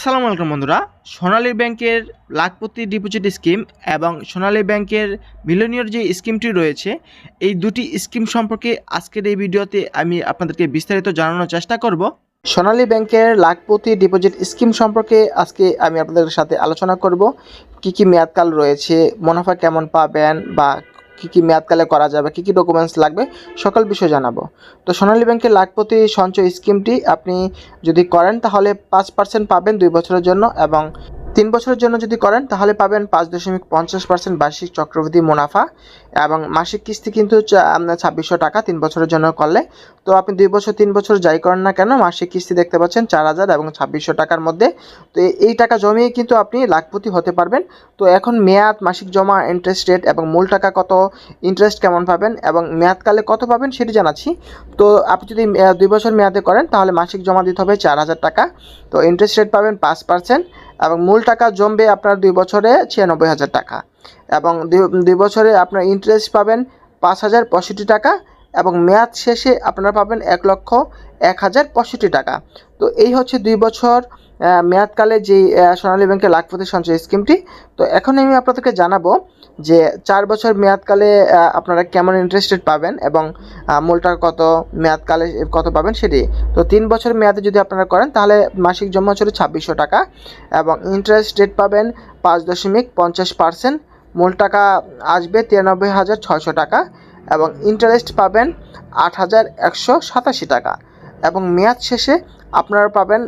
আসসালামু আলাইকুম বন্ধুরা। সোনালী ব্যাংকের লাখপতি ডিপোজিট স্কিম এবং সোনালী ব্যাংকের মিলনীয় যে স্কিমটি রয়েছে, এই দুটি স্কিম সম্পর্কে আজকের এই ভিডিওতে আমি আপনাদেরকে বিস্তারিত জানানোর চেষ্টা করব। সোনালী ব্যাংকের লাখপতি ডিপোজিট স্কিম সম্পর্কে আজকে আমি আপনাদের সাথে আলোচনা করব। কি কি মেয়াদকাল রয়েছে, মুনাফা কেমন পাবেন বা কি কী মেয়াদকালে করা যাবে, কী কী ডকুমেন্টস লাগবে, সকল বিষয় জানাব। তো সোনালী ব্যাংকের লাখপতি সঞ্চয় স্কিমটি আপনি যদি করেন তাহলে পাঁচ পার্সেন্ট পাবেন দুই বছরের জন্য এবং তিন বছরের জন্য যদি করেন, তাহলে পাবেন পাঁচ দশমিক পঞ্চাশ পার্সেন্ট বার্ষিক চক্রবৃদ্ধি মুনাফা এবং মাসিক কিস্তি কিন্তু ছাব্বিশশো টাকা তিন বছরের জন্য করলে। তো আপনি দুই বছর, তিন বছর যাই করেন না কেন, মাসিক কিস্তি দেখতে পাচ্ছেন চার হাজার এবং ছাব্বিশশো টাকার মধ্যে। তো এই টাকা জমিয়ে কিন্তু আপনি লাখপতি হতে পারবেন। তো এখন মেয়াদ, মাসিক জমা ইন্টারেস্ট রেট এবং মূল টাকা কত ইন্টারেস্ট কেমন পাবেন এবং মেয়াদকালে কত পাবেন সেটি জানাচ্ছি। তো আপনি যদি দুই বছর মেয়াদে করেন, তাহলে মাসিক জমা দিতে হবে চার হাজার টাকা। তো ইন্টারেস্ট রেট পাবেন পাঁচ পার্সেন্ট এবং মূল টাকা জমবে আপনার দুই বছরে ছিয়ানব্বই হাজার টাকা। এবং দুই- বছরে আপনার ইন্টারেস্ট পাবেন পাঁচ হাজার পঁয়ষট্টি টাকা এবং মেয়াদ শেষে আপনারা পাবেন এক লক্ষ এক হাজার পঁয়ষট্টি টাকা। তো এই হচ্ছে দুই বছর মেয়াদকালে যে সোনালী ব্যাংকের লাখপতি সঞ্চয় স্কিমটি, তো এখন আমি আপনাদেরকে জানাব যে চার বছর মেয়াদকালে আপনারা কেমন ইন্টারেস্ট পাবেন এবং মূলটা কত, মেয়াদকালে কত পাবেন সেটি। তো তিন বছর মেয়াদে যদি আপনারা করেন, তাহলে মাসিক জমা হচ্ছে ছাব্বিশশো টাকা এবং ইন্টারেস্ট রেট পাবেন পাঁচ দশমিক পঞ্চাশ পার্সেন্ট মূল টাকা আসবে তিরানব্বই হাজার ছয়শো টাকা এবং ইন্টারেস্ট পাবেন আট হাজার একশো সাতাশি টাকা এবং মেয়াদ শেষে আপনারা পাবেন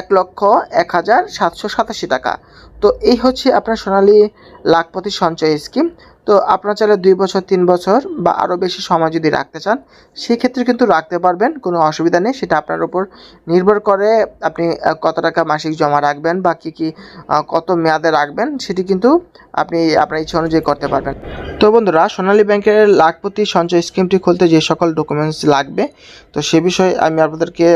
এক লক্ষ এক হাজার সাতশো সাতাশি টাকা। তো এই হচ্ছে আপনার সোনালী লাখপতি সঞ্চয় স্কিম। তো আপনার চাইলে দুই বছর, তিন বছর বা আরও বেশি সময় যদি রাখতে চান, সেক্ষেত্রে কিন্তু রাখতে পারবেন, কোনো অসুবিধা নেই। সেটা আপনার উপর নির্ভর করে আপনি কত টাকা মাসিক জমা রাখবেন বা কী কী কত মেয়াদে রাখবেন, সেটি কিন্তু আপনি, আপনার ইচ্ছা অনুযায়ী করতে পারবেন। তো বন্ধুরা, সোনালী ব্যাংকের লাখপতি সঞ্চয় স্কিমটি খুলতে যে সকল ডকুমেন্টস লাগবে, তো সে বিষয়ে আমি আপনাদেরকে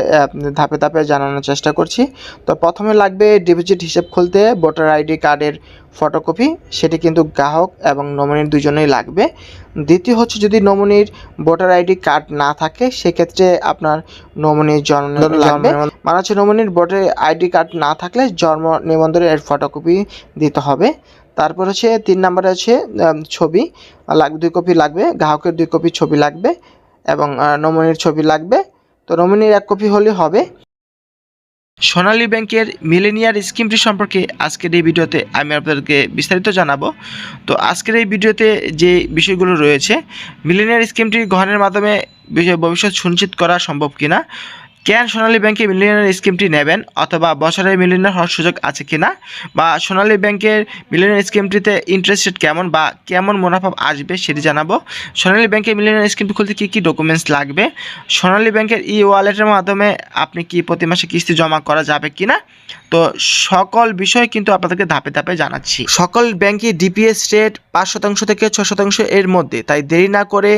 ধাপে ধাপে জানানোর চেষ্টা করছি। তো প্রথমে লাগবে ডিপোজিট হিসেব খুলতে ভোটার আইডি কার্ডের ফটোকপি সেটি কিন্তু গ্রাহক এবং নমিনির দুজনেই লাগবে। দ্বিতীয় হচ্ছে যদি নমিনির ভোটার আইডি কার্ড না থাকে সেক্ষেত্রে আপনার নমিনির জন্ম লাগবে। মানে হচ্ছে নমিনির ভোটার আইডি কার্ড না থাকলে জন্ম নিবন্ধনের এর ফটোকপি দিতে হবে। তারপর হচ্ছে তিন নম্বরে হচ্ছে ছবি লাগবে দুই কপি লাগবে গ্রাহকের দুই কপি ছবি লাগবে এবং নমিনির ছবি লাগবে। তো নমিনির এক কপি হলে হবে। সোনালী ব্যাংকের মিলেনিয়ার স্কিমটি সম্পর্কে আজকের এই ভিডিওতে আমি আপনাদেরকে বিস্তারিত জানাব। তো আজকের এই ভিডিওতে যে বিষয়গুলো রয়েছে, মিলেনিয়ার স্কিমটি গ্রহণের মাধ্যমে বিষয়- ভবিষ্যৎ সুনিশ্চিত করা সম্ভব কিনা কেন সোনালী ব্যাংকে মিলিয়নার স্কিমটি নেবেন অথবা বছরে মিলিয়নার হওয়ার সুযোগ আছে কিনা? বা সোনালী ব্যাংকের মিলিয়নার স্কিমটিতে ইন্টারেস্ট রেট কেমন বা কেমন মুনাফা আসবে সেটি জানাব। সোনালী ব্যাংকে মিলিয়নার স্কিমটি খুলতে কী কী ডকুমেন্টস লাগবে? সোনালী ব্যাংকের ই ওয়ালেটের মাধ্যমে আপনি কি প্রতি মাসে কিস্তি জমা করা যাবে কিনা? তো সকল বিষয় কিন্তু আপনাদেরকে ধাপে ধাপে জানাচ্ছি। সকল ব্যাংকে ডিপিএস রেট পাঁচ শতাংশ থেকে ছ শতাংশ এর মধ্যে, তাই দেরি না করে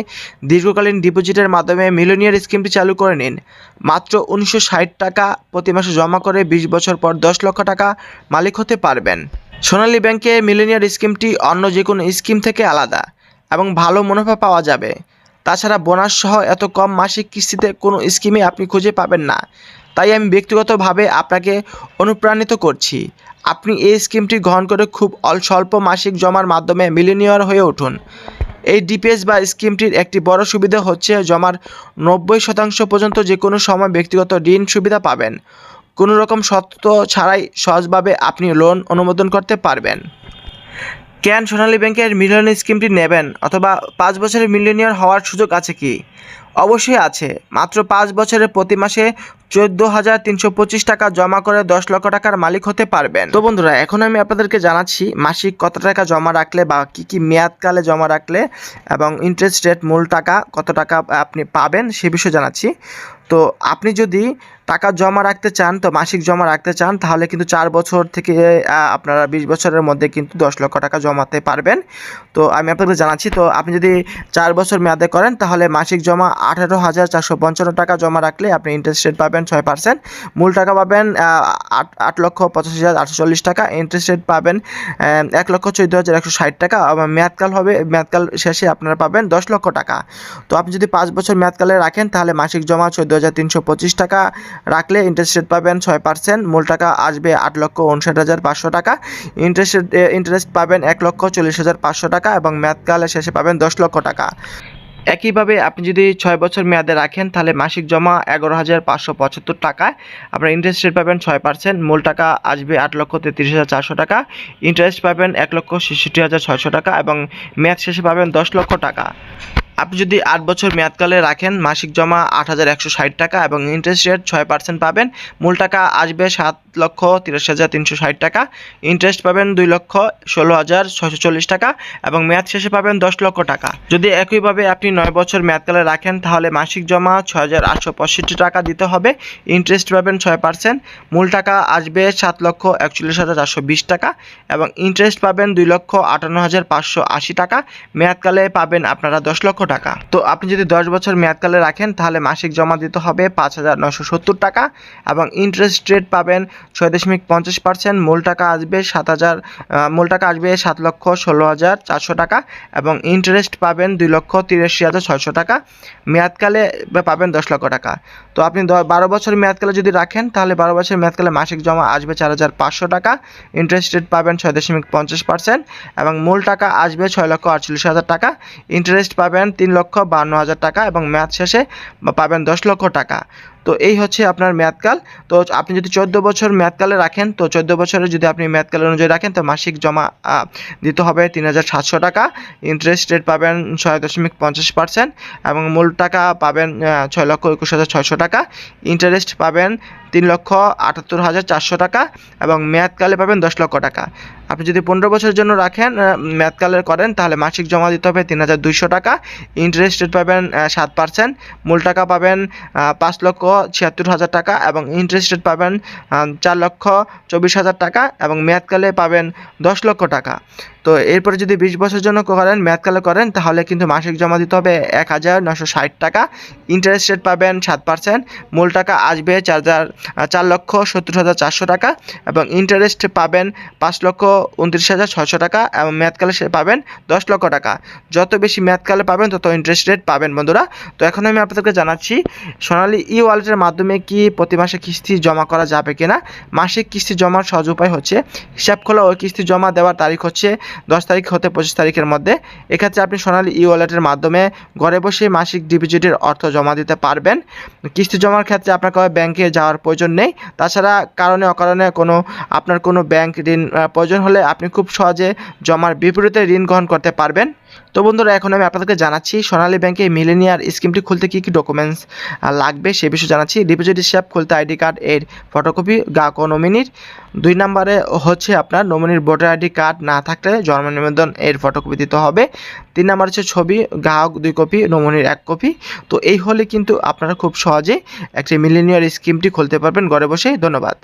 দীর্ঘকালীন ডিপোজিটের মাধ্যমে মিলিয়নিয়ার স্কিমটি চালু করে নিন। মাত্র উনিশশো ষাট টাকা প্রতি মাসে জমা করে বিশ বছর পর দশ লক্ষ টাকা মালিক হতে পারবেন। সোনালী ব্যাংকে মিলিয়নিয়ার স্কিমটি অন্য যে কোনো স্কিম থেকে আলাদা এবং ভালো মুনাফা পাওয়া যাবে। তাছাড়া বোনাস সহ এত কম মাসিক কিস্তিতে কোনো স্কিমে আপনি খুঁজে পাবেন না। তাই আমি ব্যক্তিগতভাবে আপনাকে অনুপ্রাণিত করছি। আপনি এই স্কিমটি গ্রহণ করে খুব স্বল্প মাসিক জমার মাধ্যমে মিলিনিয়র হয়ে উঠুন। এই ডিপিএস বা স্কিমটির একটি বড় সুবিধা হচ্ছে জমার নব্বই শতাংশ পর্যন্ত যে কোনো সময় ব্যক্তিগত ঋণ সুবিধা পাবেন। কোনো রকম শর্ত ছাড়াই সহজভাবে আপনি লোন অনুমোদন করতে পারবেন। ক্যান সোনালী ব্যাংকের মিলিয়ন স্কিমটি নেবেন অথবা পাঁচ বছরের মিলিয়নিয়ার হওয়ার সুযোগ আছে কি? অবশ্যই আছে। মাত্র পাঁচ বছরে প্রতি মাসে চোদ্দ হাজার তিনশো পঁচিশ টাকা জমা করে দশ লক্ষ টাকার মালিক হতে পারবেন। তো বন্ধুরা, এখন আমি আপনাদেরকে জানাচ্ছি মাসিক কত টাকা জমা রাখলে বা কি কি মেয়াদকালে জমা রাখলে এবং ইন্টারেস্ট রেট মূল টাকা কত টাকা আপনি পাবেন সে বিষয়ে জানাচ্ছি। তো আপনি যদি টাকা জমা রাখতে চান, তো মাসিক জমা রাখতে চান, তাহলে কিন্তু চার বছর থেকে আপনারা বিশ বছরের মধ্যে কিন্তু দশ লক্ষ টাকা জমাতে পারবেন। তো আমি আপনাদের জানাচ্ছি, তো আপনি যদি চার বছর মেয়াদে করেন, তাহলে মাসিক জমা আঠারো হাজার চারশো পঞ্চান্ন টাকা জমা রাখলে আপনি ইন্টারেস্ট রেট পাবেন ছয় পার্সেন্ট মূল টাকা পাবেন আট আট লক্ষ পঁচাশি হাজার আটশো চল্লিশ টাকা। ইন্টারেস্ট রেট পাবেন এক লক্ষ চোদ্দ হাজার একশো ষাট টাকা। মেয়াদকাল হবে, মেয়াদকাল শেষে আপনারা পাবেন দশ লক্ষ টাকা। তো আপনি যদি পাঁচ বছর মেয়াদকালে রাখেন, তাহলে মাসিক জমা চোদ্দ হাজার তিনশো পঁচিশ টাকা রাখলে ইন্টারেস্ট রেট পাবেন ছয় পার্সেন্ট মূল টাকা আসবে আট লক্ষ উনষাট হাজার পাঁচশো টাকা। ইন্টারেস্ট ইন্টারেস্ট পাবেন এক লক্ষ চল্লিশ হাজার পাঁচশো টাকা এবং মেয়াদকালে শেষে পাবেন দশ লক্ষ টাকা। একইভাবে আপনি যদি ছয় বছর মেয়াদে রাখেন, তাহলে মাসিক জমা এগারো হাজার পাঁচশো পঁচাত্তর টাকায় আপনার ইন্টারেস্ট রেট পাবেন ছয় পার্সেন্ট মূল টাকা আসবে আট লক্ষ তেত্রিশ হাজার চারশো টাকা। ইন্টারেস্ট পাবেন এক লক্ষ ছেষট্টি হাজার ছয়শো টাকা এবং মেয়াদ শেষে পাবেন দশ লক্ষ টাকা। আপনি যদি আট বছর মেয়াদকালে রাখেন, মাসিক জমা আট হাজার একশো ষাট টাকা এবং ইন্টারেস্ট রেট ছয় পার্সেন্ট পাবেন, মূল টাকা আসবে সাত লক্ষ তিরিশ হাজার তিনশো ষাট টাকা ইন্টারেস্ট পাবেন দুই লক্ষ ষোলো হাজার ছশো চল্লিশ টাকা এবং মেয়াদ শেষে পাবেন দশ লক্ষ টাকা। যদি একইভাবে আপনি নয় বছর মেয়াদকালে রাখেন, তাহলে মাসিক জমা ছয় হাজার আটশো পঁয়ষট্টি টাকা দিতে হবে ইন্টারেস্ট পাবেন ছয় পার্সেন্ট মূল টাকা আসবে সাত লক্ষ একচল্লিশ হাজার চারশো বিশ টাকা এবং ইন্টারেস্ট পাবেন দুই লক্ষ আটান্ন হাজার পাঁচশো আশি টাকা, মেয়াদকালে পাবেন আপনারা দশ লক্ষ টাকা। তো আপনি যদি দশ বছর মেয়াদকালে রাখেন, তাহলে মাসিক জমা দিতে হবে পাঁচ হাজার নশো সত্তর টাকা এবং ইন্টারেস্ট রেট পাবেন ছয় দশমিক পঞ্চাশ পার্সেন্ট মূল টাকা আসবে সাত হাজার মূল টাকা আসবে সাত লক্ষ ষোলো হাজার চারশো টাকা এবং ইন্টারেস্ট পাবেন দুই লক্ষ তিরাশি হাজার ছয়শো টাকা। মেয়াদকালে পাবেন দশ লক্ষ টাকা। তো আপনি বারো বছর মেয়াদকালে যদি রাখেন, তাহলে বারো বছর মেয়াদকালে মাসিক জমা আসবে চার হাজার পাঁচশো টাকা। ইন্টারেস্ট রেট পাবেন ছয় দশমিক পঞ্চাশ পার্সেন্ট এবং মূল টাকা আসবে ছয় লক্ষ আটচল্লিশ হাজার টাকা। ইন্টারেস্ট পাবেন তিন লক্ষ বান্ন হাজার টাকা এবং মেয়াদ শেষে পাবেন দশ লক্ষ টাকা। তো এই হচ্ছে আপনার মেয়াদকাল তো আপনি যদি চোদ্দ বছর মেয়াদকালে রাখেন তো চোদ্দ বছরে যদি আপনি মেয়াদকাল অনুযায়ী রাখেন তো মাসিক জমা দিতে হবে তিন হাজার সাতশো টাকা। ইন্টারেস্ট রেট পাবেন ছয় দশমিক পঞ্চাশ পার্সেন্ট এবং মূল টাকা পাবেন ছয় লক্ষ একুশ হাজার ছয়শো টাকা। ইন্টারেস্ট পাবেন তিন লক্ষ আটাত্তর হাজার চারশো টাকা এবং মেয়াদকালে পাবেন দশ লক্ষ টাকা। আপনি যদি পনেরো বছরের জন্য রাখেন আহ, মেয়াদকালে করেন তাহলে মাসিক জমা দিতে হবে তিন হাজার দুইশো টাকা। ইন্টারেস্ট রেট পাবেন সাত পার্সেন্ট মূল টাকা পাবেন পাঁচ লক্ষ ছিয়াত্তর হাজার টাকা এবং ইন্টারেস্ট রেট পাবেন চার লক্ষ চব্বিশ হাজার টাকা এবং মেয়াদকালে পাবেন দশ লক্ষ টাকা। তো এরপরে যদি বিশ বছরের জন্য করেন মেয়াদকালে করেন, তাহলে কিন্তু মাসিক জমা দিতে হবে এক হাজার নশো ষাট টাকা। ইন্টারেস্ট রেট পাবেন সাত পার্সেন্ট মূল টাকা আসবে চার হাজার, চার লক্ষ সত্তর হাজার চারশো টাকা এবং ইন্টারেস্ট পাবেন পাঁচ লক্ষ উনত্রিশ হাজার ছশো টাকা এবং মেয়াদকালে সে পাবেন দশ লক্ষ টাকা। যত বেশি মেয়াদকালে পাবেন, তত ইন্টারেস্ট রেট পাবেন বন্ধুরা। তো এখন আমি আপনাদেরকে জানাচ্ছি, সোনালি ই ওয়ালেটের মাধ্যমে কি প্রতি মাসে কিস্তি জমা করা যাবে কিনা? মাসিক কিস্তি জমার সহজ উপায় হচ্ছে, হিসাব খোলা ও কিস্তি জমা দেওয়ার তারিখ হচ্ছে দশ তারিখ হতে পঁচিশ তারিখের মধ্যে। এক্ষেত্রে আপনি সোনালী ই ওয়ালেটের মাধ্যমে ঘরে বসে মাসিক ডিপোজিটের অর্থ জমা দিতে পারবেন। কিস্তি জমার ক্ষেত্রে আপনাকে ব্যাংকে যাওয়ার প্রয়োজন নেই। তাছাড়া কারণে অকারণে কোনো, আপনার কোনো ব্যাংক ঋণ প্রয়োজন হলে আপনি খুব সহজে জমার বিপরীতে ঋণ গ্রহণ করতে পারবেন। তো বন্ধুরা, এখন আমি আপনাদেরকে জানাচ্ছি, সোনালী ব্যাংকে মিলেনিয়ার স্কিমটি খুলতে কী কী ডকুমেন্টস লাগবে সে বিষয়ে জানাচ্ছি। ডিপোজিট হিসাব, খুলতে আইডি কার্ড, এর ফটোকপি গ্রাহক নমিনির দুই নম্বরে হচ্ছে আপনার নমিনির ভোটার আইডি কার্ড না থাকলে জন্ম নিবন্ধন এর ফটোকপি দিতে হবে। তিন নাম্বার হচ্ছে ছবি, গ্রাহক দুই কপি নমিনির এক কপি। তো এই হলে কিন্তু আপনারা খুব সহজে একটি মিলেনিয়ার স্কিমটি খুলতে পারবেন ঘরে বসে। ধন্যবাদ।